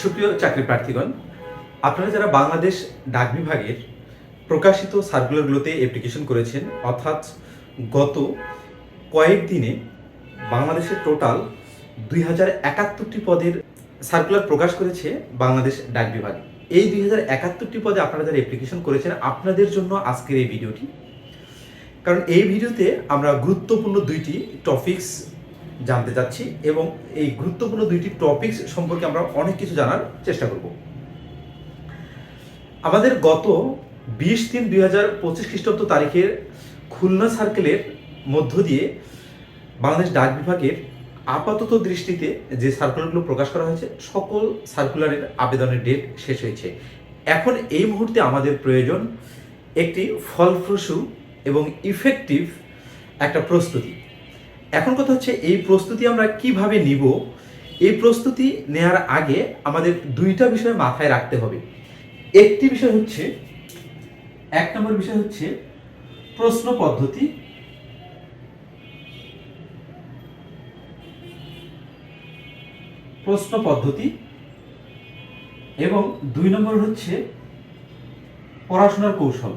সুপ্রিয় চাকরি প্রার্থীগণ, আপনারা যারা বাংলাদেশ ডাক বিভাগের প্রকাশিত সার্কুলারগুলোতে অ্যাপ্লিকেশন করেছেন, অর্থাৎ গত কয়েক দিনে বাংলাদেশের টোটাল দুই হাজার একাত্তরটি পদের সার্কুলার প্রকাশ করেছে বাংলাদেশ ডাক বিভাগ। এই দুই হাজার একাত্তরটি পদে আপনারা যারা অ্যাপ্লিকেশন করেছেন, আপনাদের জন্য আজকের এই ভিডিওটি। কারণ এই ভিডিওতে আমরা গুরুত্বপূর্ণ দুইটি টপিকস জানতে চাচ্ছি এবং এই গুরুত্বপূর্ণ দুইটি টপিকস সম্পর্কে আমরা অনেক কিছু জানার চেষ্টা করব। আমাদের গত বিশ তিন দুই হাজার পঁচিশ খ্রিস্টাব্দ তারিখের খুলনা সার্কেলের মধ্য দিয়ে বাংলাদেশ ডাক বিভাগের আপাতত দৃষ্টিতে যে সার্কুলারগুলো প্রকাশ করা হয়েছে, সকল সার্কুলারের আবেদনের ডেট শেষ হয়েছে। এখন এই মুহূর্তে আমাদের প্রয়োজন একটি ফলপ্রসূ এবং ইফেক্টিভ একটা প্রস্তুতি। এখন কথা হচ্ছে, এই প্রস্তুতি আমরা কীভাবে নিব? এই প্রস্তুতি নেয়ার আগে আমাদের দুইটা বিষয় মাথায় রাখতে হবে। একটি বিষয় হচ্ছে, এক নম্বর বিষয় হচ্ছে প্রশ্ন পদ্ধতি। প্রশ্ন পদ্ধতি এবং দুই নম্বর হচ্ছে পড়াশোনার কৌশল।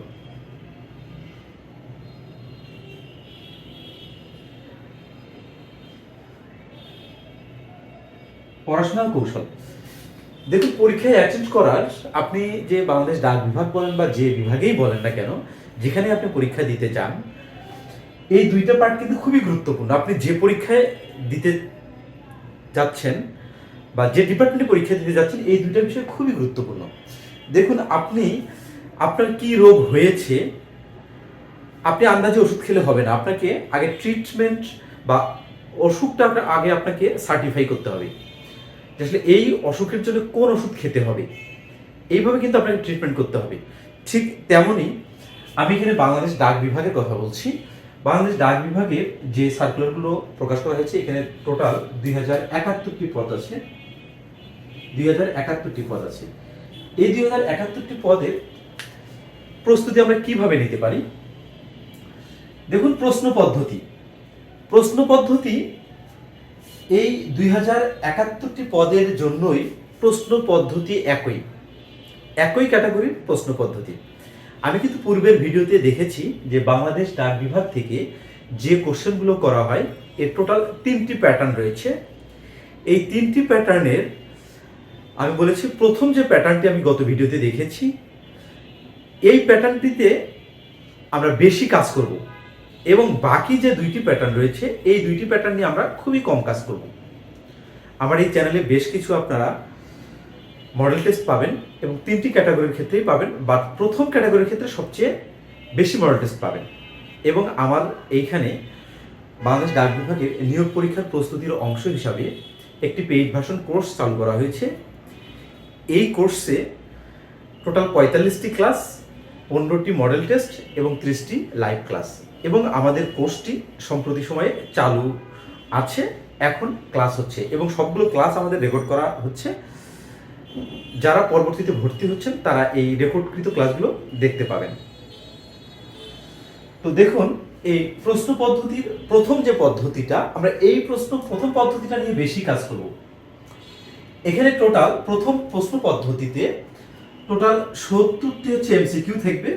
পড়াশোনার কৌশল। দেখুন, পরীক্ষায় অ্যাটেন্ড করার আপনি যে বাংলাদেশ ডাক বিভাগ বলেন বা যে বিভাগেই বলেন না কেন, যেখানে আপনি পরীক্ষা দিতে চান এই দুইটা পার্ট কিন্তু খুবই গুরুত্বপূর্ণ। আপনি যে পরীক্ষায় দিতে যাচ্ছেন বা যে ডিপার্টমেন্টে পরীক্ষা দিতে যাচ্ছেন, এই দুইটা বিষয় খুবই গুরুত্বপূর্ণ। দেখুন, আপনি, আপনার কি রোগ হয়েছে, আপনি আন্দাজে ওষুধ খেলে হবে না। আপনাকে আগে ট্রিটমেন্ট বা অসুখটা আপনার আগে আপনাকে সার্টিফাই করতে হবে। যে আসলে এই অসুখের জন্য কোন ওষুধ খেতে হবে? এইভাবে কিন্তু আপনাকে ট্রিটমেন্ট করতে হবে। ঠিক তেমনই আমি এখানে বাংলাদেশ ডাক বিভাগের কথা বলছি। বাংলাদেশ ডাক বিভাগের যে সার্কুলারগুলো প্রকাশ করা হয়েছে, এখানে টোটাল দুই হাজার একাত্তরটি পদ আছে। দুই হাজার একাত্তরটি পদ আছে। এই দুই হাজার একাত্তরটি পদের প্রস্তুতি আমরা কীভাবে নিতে পারি? দেখুন প্রশ্ন পদ্ধতি। প্রশ্ন পদ্ধতি এই দুই হাজার একাত্তরটি পদের জন্যই প্রশ্ন পদ্ধতি একই। একই ক্যাটাগরির প্রশ্ন পদ্ধতি। আমি কিন্তু পূর্বের ভিডিওতে দেখেছি যে বাংলাদেশ ডাক বিভাগ থেকে যে কোশ্চেনগুলো করা হয়, এর টোটাল তিনটি প্যাটার্ন রয়েছে। এই তিনটি প্যাটার্নের, আমি বলেছি প্রথম যে প্যাটার্নটি আমি গত ভিডিওতে দেখেছি, এই প্যাটার্নটিতে আমরা বেশি কাজ করব। এবং বাকি যে দুইটি প্যাটার্ন রয়েছে, এই দুইটি প্যাটার্ন নিয়ে আমরা খুবই কম কাজ করব। আমার এই চ্যানেলে বেশ কিছু আপনারা মডেল টেস্ট পাবেন এবং তিনটি ক্যাটাগরির ক্ষেত্রেই পাবেন, বা প্রথম ক্যাটাগরির ক্ষেত্রে সবচেয়ে বেশি মডেল টেস্ট পাবেন। এবং আমার এইখানে বাংলাদেশ ডাক বিভাগের নিয়োগ পরীক্ষার প্রস্তুতির অংশ হিসাবে একটি পেইড ভাষণ কোর্স চালু করা হয়েছে। এই কোর্সে টোটাল পঁয়তাল্লিশটি ক্লাস পনেরোটি মডেল টেস্ট এবং ত্রিশটি লাইভ ক্লাস এবং আমাদের কোর্সটি সম্প্রতি সময়ে চালু আছে, এখন ক্লাস হচ্ছে এবং সবগুলো ক্লাস আমাদের রেকর্ড করা হচ্ছে। যারা পরবর্তীতে ভর্তি হচ্ছেন, তারা এই রেকর্ডকৃত ক্লাসগুলো দেখতে পাবেন। তো দেখুন, এই প্রশ্ন পদ্ধতির প্রথম যে পদ্ধতিটা, আমরা এই প্রশ্ন, প্রথম পদ্ধতিটা নিয়ে বেশি কাজ করব। এখানে টোটাল প্রথম প্রশ্ন পদ্ধতিতে টোটাল সত্তরটি হচ্ছে এমসিকিউ থাকবে।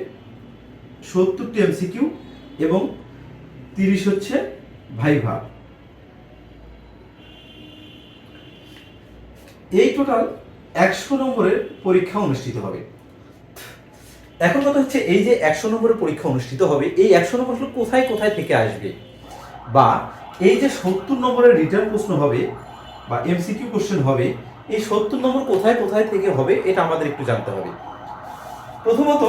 সত্তরটি এমসিকিউ এবং তিরিশ হচ্ছে ভাইভা এই টোটাল একশো নম্বরের পরীক্ষা অনুষ্ঠিত হবে। এখন কথা হচ্ছে এই যে একশো নম্বরের পরীক্ষা অনুষ্ঠিত হবে, এই একশো নম্বর কোথায় কোথায় থেকে আসবে? বা এই যে সত্তর নম্বরের রিটার্ন প্রশ্ন হবে বা এমসিকিউ কোশ্চেন হবে, এই সত্তর নম্বর কোথায় কোথায় থেকে হবে, এটা আমাদের একটু জানতে হবে। প্রথমত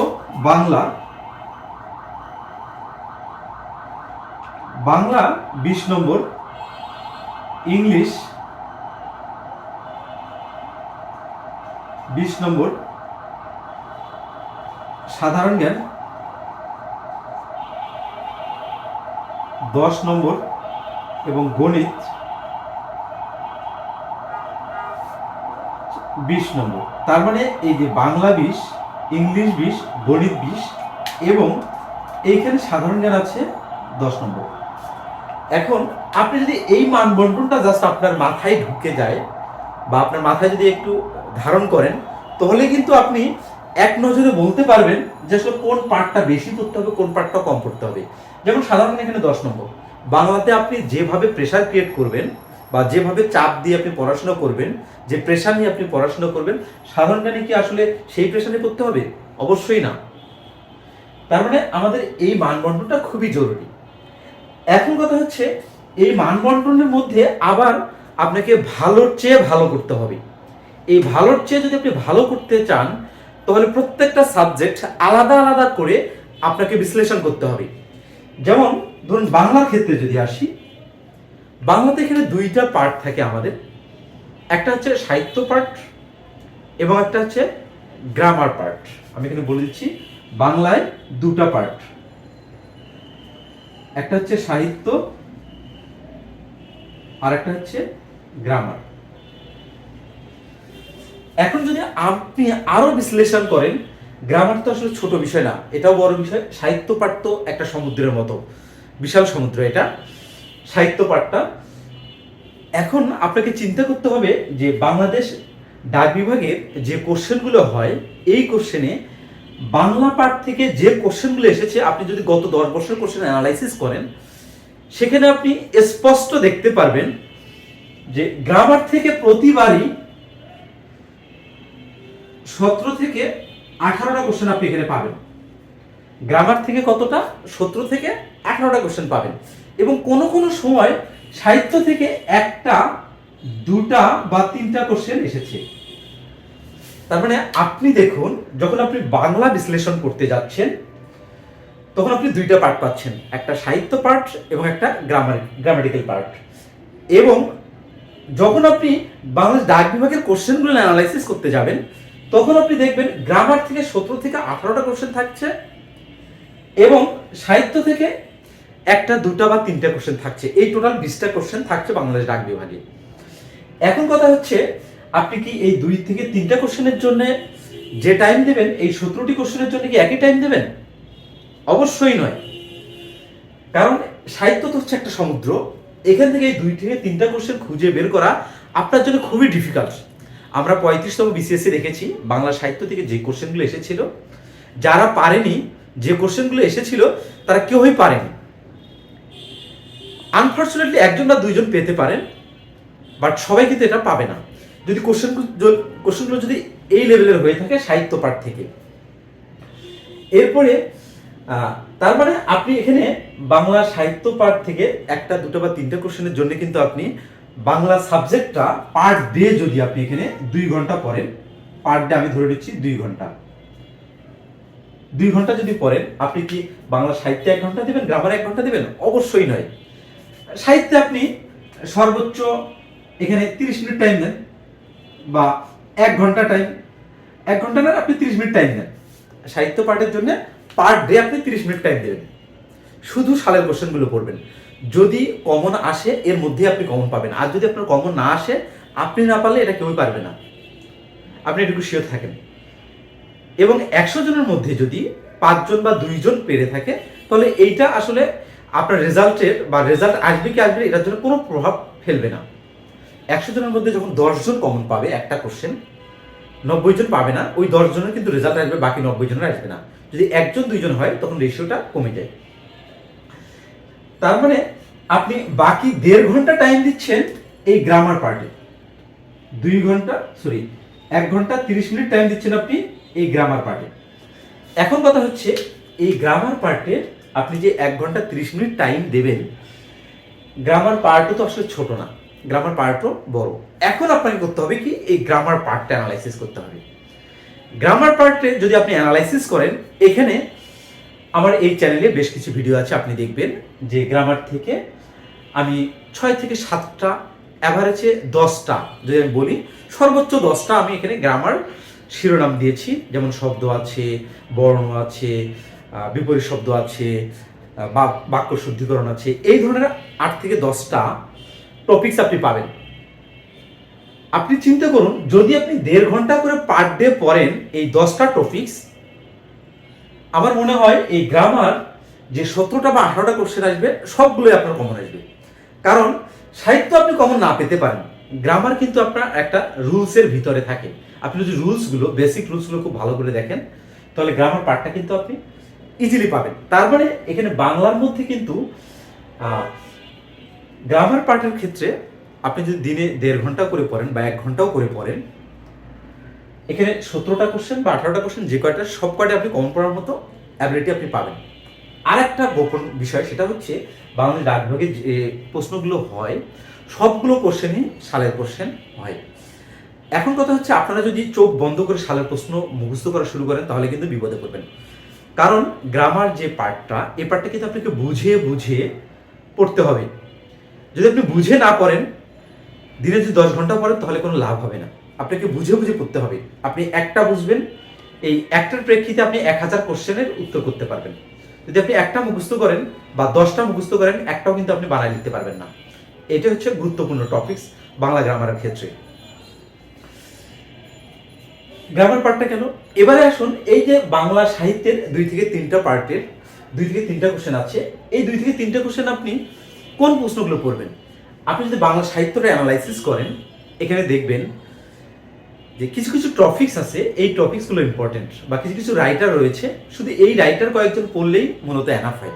বাংলা বাংলা বিশ নম্বর, ইংলিশ বিশ নম্বর, সাধারণ জ্ঞান দশ নম্বর এবং গণিত বিশ নম্বর। তার মানে এই যে বাংলা বিশ, ইংলিশ বিশ, গণিত বিশ এবং এইখানে সাধারণ জ্ঞান আছে দশ নম্বর। এখন আপনি যদি এই মানবন্টনটা জাস্ট আপনার মাথায় ঢুকে যায় বা আপনার মাথায় যদি একটু ধারণ করেন, তাহলে কিন্তু আপনি এক নজরে বলতে পারবেন যে আসলে কোন পার্টটা বেশি পড়তে হবে, কোন পার্টটা কম পড়তে হবে। যেমন সাধারণ এখানে দশ নম্বর। বাংলাতে আপনি যেভাবে প্রেশার ক্রিয়েট করবেন বা যেভাবে চাপ দিয়ে আপনি পড়াশোনা করবেন, যে প্রেশার নিয়ে আপনি পড়াশোনা করবেন, সাধারণ জ্ঞানে কি আসলে সেই প্রেশারে পড়তে হবে? অবশ্যই না। তার মানে আমাদের এই মানবন্ধনটা খুবই জরুরি। এখন কথা হচ্ছে, এই মানবন্ধনের মধ্যে আবার আপনাকে ভালোর চেয়ে ভালো করতে হবে। এই ভালোর চেয়ে যদি আপনি ভালো করতে চান, তাহলে প্রত্যেকটা সাবজেক্ট আলাদা আলাদা করে আপনাকে বিশ্লেষণ করতে হবে। যেমন, ধরুন বাংলার ক্ষেত্রে যদি আসি, বাংলাতে এখানে দুইটা পার্ট থাকে আমাদের। একটা হচ্ছে সাহিত্য পার্ট এবং একটা হচ্ছে গ্রামার পার্ট আমি এখানে বলে দিচ্ছি, বাংলায় দুটা পার্ট একটা হচ্ছে সাহিত্য, আর একটা হচ্ছে গ্রামার এখন যদি আপনি আরও বিশ্লেষণ করেন গ্রামার তো আসলে ছোট বিষয় না, এটাও বড় বিষয়। সাহিত্য পাঠ তো একটা সমুদ্রের মতো, বিশাল সমুদ্র এটা। সাহিত্য পাঠটা। এখন আপনাকে চিন্তা করতে হবে যে বাংলাদেশ ডাক বিভাগের যে কোশ্চেনগুলো হয়, এই কোশ্চেনে বাংলা পাঠ থেকে যে কোশ্চেনগুলো এসেছে, আপনি যদি গত দশ বছর কোশ্চেন অ্যানালাইসিস করেন, সেখানে আপনি স্পষ্ট দেখতে পারবেন যে গ্রামার থেকে প্রতিবারই সতেরো থেকে আঠারোটা কোশ্চেন আপনি এখানে পাবেন। গ্রামার থেকে কতটা? সতেরো থেকে আঠারোটা কোশ্চেন পাবেন। এবং কোনো কোনো সময় সাহিত্য থেকে একটা, দুটা বা তিনটা কোশ্চেন এসেছে। তার মানে আপনি দেখুন, যখন আপনি বাংলা বিশ্লেষণ করতে যাচ্ছেন, তখন আপনি দুইটা পার্ট পাচ্ছেন, একটা সাহিত্য পার্ট এবং একটা গ্রামার গ্রামাটিক্যাল পার্ট এবং যখন আপনি বাংলাদেশ ডাক বিভাগের কোশ্চেনগুলো অ্যানালাইসিস করতে যাবেন, তখন আপনি দেখবেন গ্রামার থেকে সতেরো থেকে আঠারোটা কোশ্চেন থাকছে এবং সাহিত্য থেকে একটা, দুটা বা তিনটা কোশ্চেন থাকছে। এই টোটাল বিশটা কোশ্চেন থাকছে বাংলাদেশ ডাক বিভাগে। এখন কথা হচ্ছে আপনি কি এই দুই থেকে তিনটা কোশ্চেনের জন্য যে টাইম দেবেন, এই সতেরোটি কোশ্চেনের জন্য কি একই টাইম দেবেন? অবশ্যই নয়। কারণ সাহিত্য তো হচ্ছে একটা সমুদ্র। এখান থেকে এই দুই থেকে তিনটা কোশ্চেন খুঁজে বের করা আপনার জন্য খুবই ডিফিকাল্ট আমরা পঁয়ত্রিশতম বিসিএসসি দেখেছি, বাংলা সাহিত্য থেকে যে কোশ্চেনগুলো এসেছিল। যারা পারেনি, যে কোশ্চেনগুলো এসেছিল, তারা কেউই পারেনি। আনফর্চুনেটলি একজন বা দুইজন পেতে পারেন বাট সবাই কিন্তু এটা পাবে না। যদি কোশ্চেন কোশ্চেনগুলো যদি এই লেভেলের হয়ে থাকে সাহিত্য পাঠ থেকে। এরপরে তার মানে আপনি এখানে বাংলা সাহিত্য পাঠ থেকে একটা, দুটো বা তিনটা কোশ্চেনের জন্য কিন্তু আপনি বাংলা সাবজেক্টটা পার ডে যদি আপনি এখানে দুই ঘণ্টা পড়েন পার ডে আমি ধরে নিচ্ছি দুই ঘণ্টা। দুই ঘণ্টা যদি পড়েন, আপনি কি বাংলা সাহিত্যে এক ঘণ্টা দেবেন গ্রামারে এক ঘণ্টা দেবেন? অবশ্যই নয়। সাহিত্যে আপনি সর্বোচ্চ এখানে তিরিশ মিনিট টাইম দেন। বা এক ঘণ্টা টাইম এক ঘণ্টা না, আপনি তিরিশ মিনিট টাইম দেন। সাহিত্য পাঠের জন্য পার ডে আপনি তিরিশ মিনিট টাইম দেবেন। শুধু সালের কোশ্চেনগুলো পড়বেন। যদি কমন আসে, এর মধ্যে আপনি কমন পাবেন। আর যদি আপনার কমন না আসে, আপনি না পারলে এটা কেউই পারবে না। আপনি এটুকু শিওর থাকেন। এবং একশো জনের মধ্যে যদি পাঁচজন বা দুইজন পেরে থাকে, তাহলে এইটা আসলে আপনার রেজাল্টের বা রেজাল্ট আসবে কি আসবে এটার জন্য কোনো প্রভাব ফেলবে না। একশো জনের মধ্যে যখন দশজন কমন পাবে একটা কোশ্চেন নব্বই জন পাবে না, ওই দশ জনের কিন্তু রেজাল্ট আসবে, বাকি নব্বই জনের আসবে না। যদি একজন, দুইজন হয়, তখন রেশিওটা কমে যায়। তার মানে আপনি বাকি দেড় ঘণ্টা টাইম দিচ্ছেন এই গ্রামার পার্টে দুই ঘণ্টা সরি এক ঘণ্টা তিরিশ মিনিট টাইম দিচ্ছেন আপনি এই গ্রামার পার্টে এখন কথা হচ্ছে, এই গ্রামার পার্টে আপনি যে এক ঘণ্টা তিরিশ মিনিট টাইম দেবেন গ্রামার পার্টও তো আসলে ছোট না। গ্রামার পার্টও বড়। এখন আপনাকে করতে হবে কি, এই গ্রামার পার্টটা অ্যানালাইসিস করতে হবে। গ্রামার পার্টে যদি আপনি অ্যানালাইসিস করেন, এখানে আমার এই চ্যানেলে বেশ কিছু ভিডিও আছে, আপনি দেখবেন যে গ্রামার থেকে আমি ছয় থেকে সাতটা অ্যাভারেজে দশটা, যদি আমি বলি, সর্বোচ্চ দশটা আমি এখানে গ্রামার শিরোনাম দিয়েছি, যেমন শব্দ আছে, বর্ণ আছে বিপরীত শব্দ আছে বা- বাক্য শুদ্ধিকরণ আছে, এই ধরনের আট থেকে দশটা টপিকস আপনি পাবেন। আপনি চিন্তা করুন, যদি আপনি দেড় ঘণ্টা করে পার ডে পড়েন এই দশটা টপিকস আমার মনে হয় এই গ্রামার যে সতেরোটা বা আঠারোটা কোশ্চেন আসবে, সবগুলোই আপনার কমন আসবে। কারণ সাহিত্য আপনি কমন না পেতে পারেন। গ্রামার কিন্তু আপনার একটা রুলসের ভিতরে থাকে। আপনি যদি রুলসগুলো বেসিক রুলসগুলো খুব ভালো করে দেখেন, তাহলে গ্রামার পার্টটা কিন্তু আপনি ইজিলি পাবেন। তার মানে এখানে বাংলার মধ্যে কিন্তু গ্রামার পার্টের ক্ষেত্রে আপনি যদি দিনে দেড় ঘণ্টা করে পড়েন বা এক ঘন্টাও করে পড়েন, এখানে সতেরোটা কোশ্চেন বা আঠারোটা কোশ্চেন যে কয়টা, সব কয়টা আপনি কমন পড়ার মতো অ্যাবিলিটি আপনি পাবেন। আর একটা গোপন বিষয় সেটা হচ্ছে বাংলাদেশ ডাকবিভাগে যে প্রশ্নগুলো হয়, সবগুলো কোশ্চেনই সালের কোশ্চেন হয়। এখন কথা হচ্ছে আপনারা যদি চোখ বন্ধ করে সালের প্রশ্ন মুখস্থ করা শুরু করেন, তাহলে কিন্তু বিপদে পড়বেন। কারণ গ্রামার যে পার্টটা এ পার্টটা কিন্তু আপনাকে বুঝে বুঝে পড়তে হবে। যদি আপনি বুঝে না করেন, দিনে যদি দশ ঘণ্টা পড়েন, তাহলে কোনো লাভ হবে না। আপনাকে বুঝে বুঝে পড়তে হবে। আপনি একটা বুঝবেন, এই একটার প্রেক্ষিতে আপনি এক হাজার কোশ্চেনের উত্তর করতে পারবেন। যদি আপনি একটা মুখস্থ করেন বা দশটা মুখস্থ করেন, একটাও কিন্তু আপনি বানায় নিতে পারবেন না। এটা হচ্ছে গুরুত্বপূর্ণ টপিকস বাংলা গ্রামারের ক্ষেত্রে। গ্রামার পার্টটা কেন? এবারে আসুন, এই যে বাংলা সাহিত্যের দুই থেকে তিনটা পার্টের দুই থেকে তিনটা কোশ্চেন আছে। এই দুই থেকে তিনটা কোশ্চেন আপনি কোন প্রশ্নগুলো পড়বেন? আপনি যদি বাংলা সাহিত্যটা অ্যানালাইসিস করেন, এখানে দেখবেন যে কিছু কিছু টপিকস আছে, এই টপিকসগুলো ইম্পর্টেন্ট বা কিছু কিছু রাইটার রয়েছে, শুধু এই রাইটার কয়েকজন পড়লেই মূলত অ্যানাফ হয়।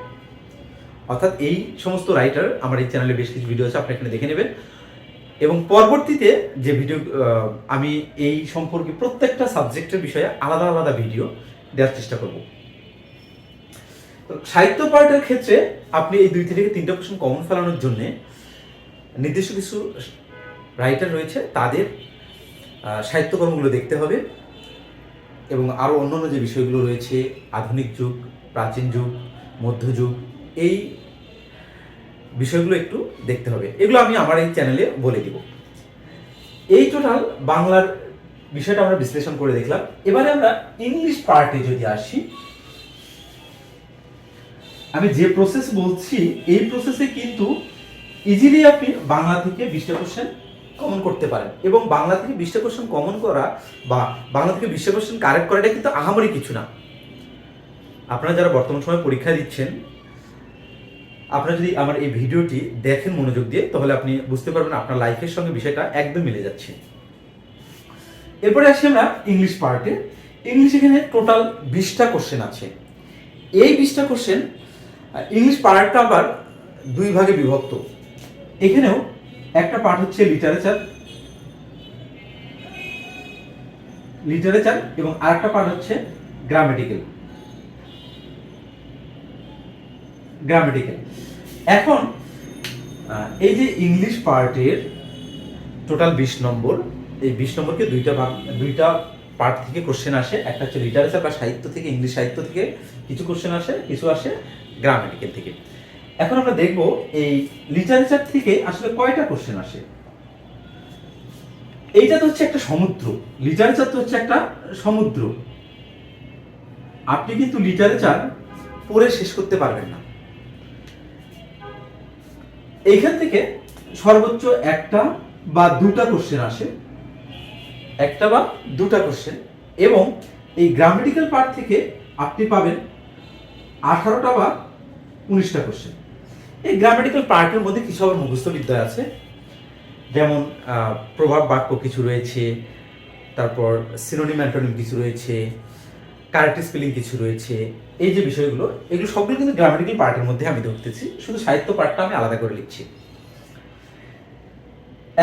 অর্থাৎ এই সমস্ত রাইটার আমার এই চ্যানেলে বেশ কিছু ভিডিও আছে, আপনি এখানে দেখে নেবেন। এবং পরবর্তীতে যে ভিডিও আমি এই সম্পর্কে প্রত্যেকটা সাবজেক্টের বিষয়ে আলাদা আলাদা ভিডিও দেওয়ার চেষ্টা করব। সাহিত্য পার্টের ক্ষেত্রে আপনি এই দুই থেকে তিনটা কোশ্চেন কমন ফেলানোর জন্য নির্দিষ্ট কিছু রাইটার রয়েছে, তাদের সাহিত্যকর্মগুলো দেখতে হবে এবং আরও অন্যান্য যে বিষয়গুলো রয়েছে, আধুনিক যুগ, প্রাচীন যুগ মধ্যযুগ এই বিষয়গুলো একটু দেখতে হবে। এগুলো আমি আমার এই চ্যানেলে বলে দিব। এই টোটাল বাংলার বিষয়টা আমরা বিশ্লেষণ করে দেখলাম। এবারে আমরা ইংলিশ পার্টে যদি আসি আমি যে প্রসেস বলছি, এই প্রসেসে কিন্তু ইজিলি আপনি বাংলা থেকে বিশটা কোশ্চেন কমন করতে পারেন। এবং বাংলা থেকে বিশটা কোশ্চেন কমন করা বা বাংলা থেকে বিশটা কোশ্চেন কারেক্ট করাটা কিন্তু আহামরি কিছু না। আপনারা যারা বর্তমান সময় পরীক্ষা দিচ্ছেন, আপনারা যদি আমার এই ভিডিওটি দেখেন মনোযোগ দিয়ে, তাহলে আপনি বুঝতে পারবেন আপনার লাইফের সঙ্গে বিষয়টা একদম মিলে যাচ্ছে। এরপরে আসি আমরা ইংলিশ পার্টে ইংলিশ এখানে টোটাল বিশটা কোশ্চেন আছে। এই বিশটা কোশ্চেন ইংলিশ পার্টটা আবার দুই ভাগে বিভক্ত। এখানেও একটা পার্ট হচ্ছে লিটারেচার লিটারেচার এবং আরেকটা পার্ট হচ্ছে গ্রামেটিক্যাল গ্রামেটিক্যাল এখন এই যে ইংলিশ পার্টের টোটাল বিশ নম্বর, এই বিশ নম্বরকে দুইটা ভাগ, দুইটা পার্ট থেকে কোশ্চেন আসে। একটা হচ্ছে লিটারেচার বা সাহিত্য থেকে ইংলিশ সাহিত্য থেকে কিছু কোশ্চেন আসে, কিছু আসে। গ্রামেটিক্যাল থেকে। এখন আমরা দেখব এই লিটারেচার থেকে আসলে কয়টা কোশ্চেন আসে। এইটা তো হচ্ছে একটা সমুদ্র। লিটারেচার তো হচ্ছে একটা সমুদ্র। আপনি কিন্তু লিটারেচার পড়ে শেষ করতে পারবেন না। এইখান থেকে সর্বোচ্চ একটা বা দুটা কোশ্চেন আসে। একটা বা দুটা কোশ্চেন এবং এই গ্রামেটিক্যাল পার্ট থেকে আপনি পাবেন আঠারোটা বা উনিশটা কোশ্চেন এই গ্রামেটিক্যাল পার্টের মধ্যে কিছু আবার মুখস্থ বিদ্যা আছে। যেমন প্রভাব বাক্য কিছু রয়েছে, তারপর সিনোনিম অ্যান্টোনিম কিছু রয়েছে কারেক্ট স্পেলিং কিছু রয়েছে, এই যে বিষয়গুলো, এগুলো সবগুলো কিন্তু গ্রামেটিক্যাল পার্টের মধ্যে আমি ধরতেছি, শুধু সাহিত্য পার্টটা আমি আলাদা করে লিখছি।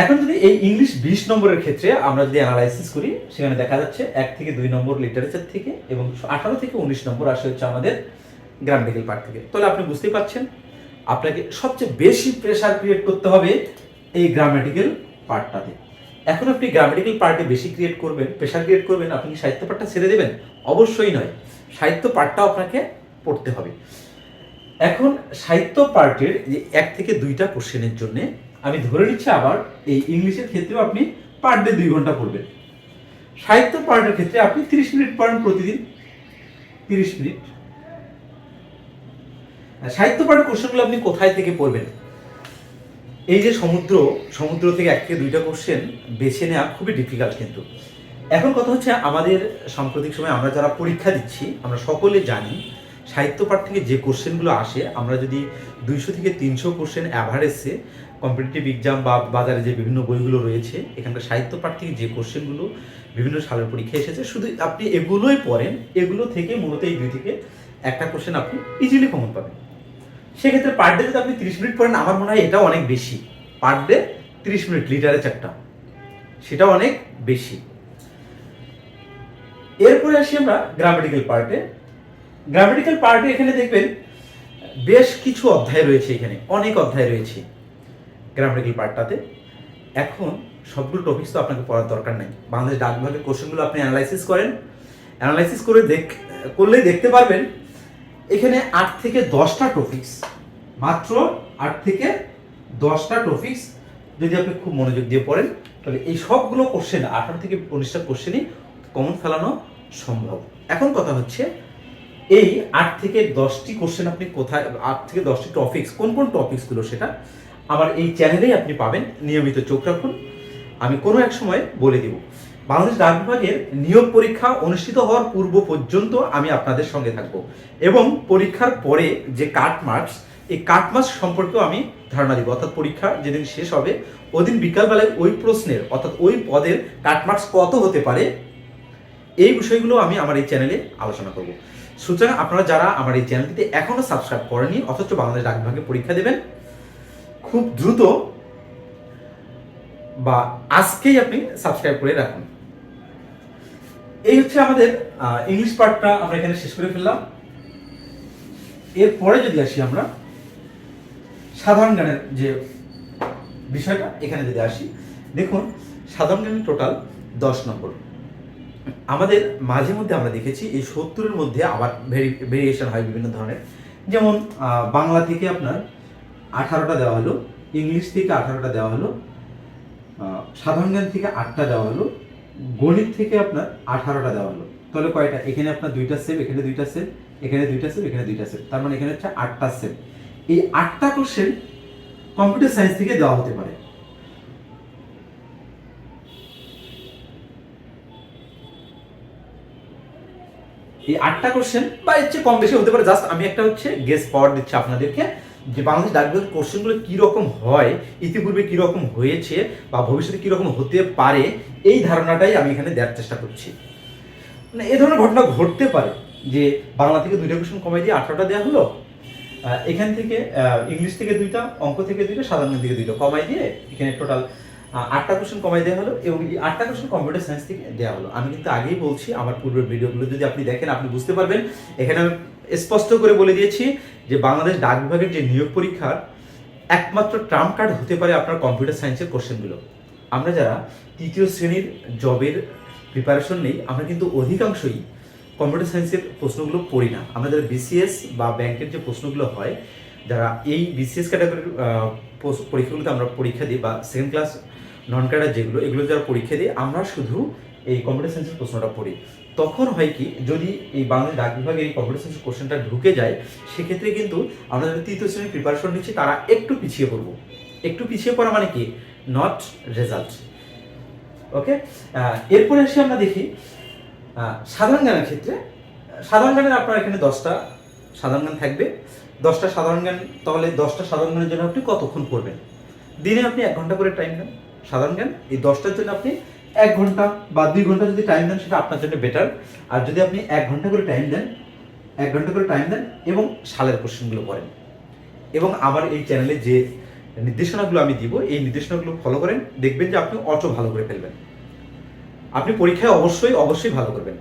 এখন যদি এই ইংলিশ বিশ নম্বরের ক্ষেত্রে আমরা যদি অ্যানালাইসিস করি, সেখানে দেখা যাচ্ছে এক থেকে দুই নম্বর লিটারেচার থেকে এবং আঠারো থেকে উনিশ নম্বর আসে হচ্ছে আমাদের গ্রামেটিক্যাল পার্ট থেকে। তাহলে আপনি বুঝতেই পারছেন, আপনাকে সবচেয়ে বেশি প্রেশার ক্রিয়েট করতে হবে এই গ্রামেটিক্যাল পার্টটাতে এখন আপনি গ্রামেটিক্যাল পার্টে বেশি ক্রিয়েট করবেন প্রেশার ক্রিয়েট করবেন, আপনি কি সাহিত্য পার্টটা ছেড়ে দেবেন? অবশ্যই নয়। সাহিত্য পার্টটাও আপনাকে পড়তে হবে। এখন সাহিত্য পার্টের যে এক থেকে দুইটা কোশ্চেনের জন্য আমি ধরে নিচ্ছি আবার, এই ইংলিশের ক্ষেত্রেও আপনি পার ডে দুই ঘণ্টা পড়বেন। সাহিত্য পার্টের ক্ষেত্রে আপনি তিরিশ মিনিট পড়েন প্রতিদিন। তিরিশ মিনিট। সাহিত্য পাঠের কোশ্চেনগুলো আপনি কোথায় থেকে পড়বেন? এই যে সমুদ্র সমুদ্র থেকে এক থেকে দুইটা কোশ্চেন বেছে নেওয়া খুবই ডিফিকাল্ট কিন্তু। এখন কথা হচ্ছে আমাদের সাম্প্রতিক সময় আমরা যারা পরীক্ষা দিচ্ছি, আমরা সকলে জানি সাহিত্য পাঠ থেকে যে কোশ্চেনগুলো আসে, আমরা যদি দুইশো থেকে তিনশো কোশ্চেন অ্যাভারেজে কম্পিটিটিভ এক্সাম বা বাজারে যে বিভিন্ন বইগুলো রয়েছে, এখানকার সাহিত্য পাঠ থেকে যে কোশ্চেনগুলো বিভিন্ন সালের পরীক্ষা এসেছে, শুধু আপনি এগুলোই পড়েন, এগুলো থেকে মূলত এই দুই থেকে একটা কোশ্চেন আপনি ইজিলি কমন পাবেন। সেক্ষেত্রে পার ডে যদি আপনি তিরিশ মিনিট পড়েন, আমার মনে হয় এটাও অনেক বেশি। পার ডে তিরিশ মিনিট লিটারে চারটা সেটাও অনেক বেশি। এরপরে আসি আমরা গ্রামাটিক্যাল পার্টে গ্রামাটিক্যাল পার্টে এখানে দেখবেন, বেশ কিছু অধ্যায় রয়েছে এখানে, অনেক অধ্যায় রয়েছে গ্রামাটিক্যাল পার্টটাতে এখন সবগুলো টপিকস তো আপনাকে পড়ার দরকার নেই। বাংলাদেশ ডাক বিভাগের কোশ্চেনগুলো আপনি অ্যানালাইসিস করেন। অ্যানালাইসিস করে দেখ, করলেই দেখতে পারবেন এখানে আট থেকে দশটা টপিকস মাত্র আট থেকে দশটা টপিকস যদি আপনি খুব মনোযোগ দিয়ে পড়েন, তাহলে এই সবগুলো কোশ্চেন আঠারো থেকে উনিশটা কোশ্চেনই কমন ফেলানো সম্ভব। এখন কথা হচ্ছে, এই আট থেকে দশটি কোশ্চেন আপনি কোথায়, আট থেকে দশটি টপিকস কোন কোন টপিকসগুলো সেটা আমার এই চ্যানেলেই আপনি পাবেন, নিয়মিত চোখ রাখুন। আমি কোনো এক সময় বলে দিব। বাংলাদেশ ডাক বিভাগের নিয়োগ পরীক্ষা অনুষ্ঠিত হওয়ার পূর্ব পর্যন্ত আমি আপনাদের সঙ্গে থাকব। এবং পরীক্ষার পরে যে কাট মার্কস, এই কাট মার্কস সম্পর্কেও আমি ধারণা দিব। অর্থাৎ পরীক্ষা যেদিন শেষ হবে, ওদিন বিকালবেলায় ওই প্রশ্নের, অর্থাৎ ওই পদের কাট মার্কস কত হতে পারে, এই বিষয়গুলো আমি আমার এই চ্যানেলে আলোচনা করব। সুতরাং আপনারা যারা আমার এই চ্যানেলটিতে এখনও সাবস্ক্রাইব করেনি অথচ বাংলাদেশ ডাক বিভাগে পরীক্ষা দেবেন, খুব দ্রুত বা আজকেই আপনি সাবস্ক্রাইব করে রাখুন। এই হচ্ছে আমাদের ইংলিশ পার্টটা আমরা এখানে শেষ করে ফেললাম। এরপরে যদি আসি আমরা, সাধারণ জ্ঞানের যে বিষয়টা, এখানে যদি আসি, দেখুন, সাধারণ জ্ঞানের টোটাল দশ নম্বর। আমাদের মাঝে মধ্যে আমরা দেখেছি এই সত্তরের মধ্যে আবার ভেরিয়েশন হয় বিভিন্ন ধরনের। যেমন বাংলা থেকে আপনার আঠারোটা দেওয়া হলো, ইংলিশ থেকে আঠারোটা দেওয়া হলো সাধারণ জ্ঞান থেকে আটটা দেওয়া হলো গণিত থেকে আপনার আঠারোটা দেওয়া হলো। তাহলে কয়টা? এখানে আপনার দুইটা সেম এখানে দুইটা সেম এখানে দুইটা সেম এখানে দুইটা সেম তার মানে এখানে হচ্ছে আটটা সেম এই আটটা কোশ্চেন কম্পিউটার সায়েন্স থেকে দেওয়া হতে পারে। এই আটটা কোশ্চেন বা এর চেয়ে কম বেশি হতে পারে। জাস্ট আমি একটা হচ্ছে গেস পাওয়ার দিচ্ছি আপনাদেরকে। যে বাংলাদেশ ডাকবিভাগের কোশ্চেনগুলো কীরকম হয়, ইতিপূর্বে কীরকম হয়েছে বা ভবিষ্যতে কীরকম হতে পারে, এই ধারণাটাই আমি এখানে দেওয়ার চেষ্টা করছি। মানে এ ধরনের ঘটনা ঘটতে পারে যে বাংলা থেকে দুইটা কোশ্চেন কমাই দিয়ে আঠারোটা দেওয়া হলো এখান থেকে ইংলিশ থেকে দুইটা, অঙ্ক থেকে দুইটা, সাধারণ থেকে দুইটা কমাই দিয়ে এখানে টোটাল আটটা কোশ্চেন কমাই দেওয়া হলো এবং এই আটটা কোশ্চেন কম্পিউটার সায়েন্স থেকে দেওয়া হলো। আমি কিন্তু আগেই বলছি, আমার পূর্বের ভিডিওগুলো যদি আপনি দেখেন, আপনি বুঝতে পারবেন। এখানে স্পষ্ট করে বলে দিয়েছি যে বাংলাদেশ ডাক বিভাগের যে নিয়োগ পরীক্ষার একমাত্র ট্রাম্প কার্ড হতে পারে আপনার কম্পিউটার সায়েন্সের কোশ্চেনগুলো। আমরা যারা তৃতীয় শ্রেণির জবের প্রিপারেশন নেই, আমরা কিন্তু অধিকাংশই কম্পিউটার সায়েন্সের প্রশ্নগুলো পড়ি না। আমরা যারা বিসিএস বা ব্যাংকের যে প্রশ্নগুলো হয়, যারা এই বিসিএস ক্যাটাগরির পরীক্ষাগুলোতে আমরা পরীক্ষা দিই বা সেকেন্ড ক্লাস নন ক্যাডার যেগুলো, এগুলো যারা পরীক্ষা দিই আমরা শুধু এই কম্পিউটার সায়েন্সের প্রশ্নটা পড়ি। তখন হয় কি, যদি এই বাংলাদেশ ডাক বিভাগে এই কম্পিউটার সায়েন্স কোশ্চেনটা ঢুকে যায়, সেক্ষেত্রে কিন্তু আমরা যারা তৃতীয় শ্রেণির প্রিপারেশন নিচ্ছি, তারা একটু পিছিয়ে পড়ব। একটু পিছিয়ে পড়া মানে কি? নট রেজাল্ট ওকে এরপরে আসি আমরা দেখি সাধারণ জ্ঞানের ক্ষেত্রে, সাধারণ জ্ঞানের আপনার এখানে দশটা সাধারণ জ্ঞান থাকবে। দশটা সাধারণ জ্ঞান, তাহলে দশটা সাধারণ জ্ঞানের জন্য আপনি কতক্ষণ পড়বেন? দিনে আপনি এক ঘণ্টা করে টাইম দেন সাধারণ জ্ঞান। এই দশটার জন্য আপনি এক ঘণ্টা বা দুই ঘণ্টা যদি টাইম দেন, সেটা আপনার জন্য বেটার আর যদি আপনি এক ঘণ্টা করে টাইম দেন, এক ঘণ্টা করে টাইম দেন এবং সালের কোশ্চেনগুলো করেন এবং আমার এই চ্যানেলে যে নির্দেশনাগুলো আমি দিব, এই নির্দেশনাগুলো ফলো করেন, দেখবেন যে আপনি অটো ভালো করে ফেলবেন। আপনি পরীক্ষায় অবশ্যই অবশ্যই ভালো করবেন।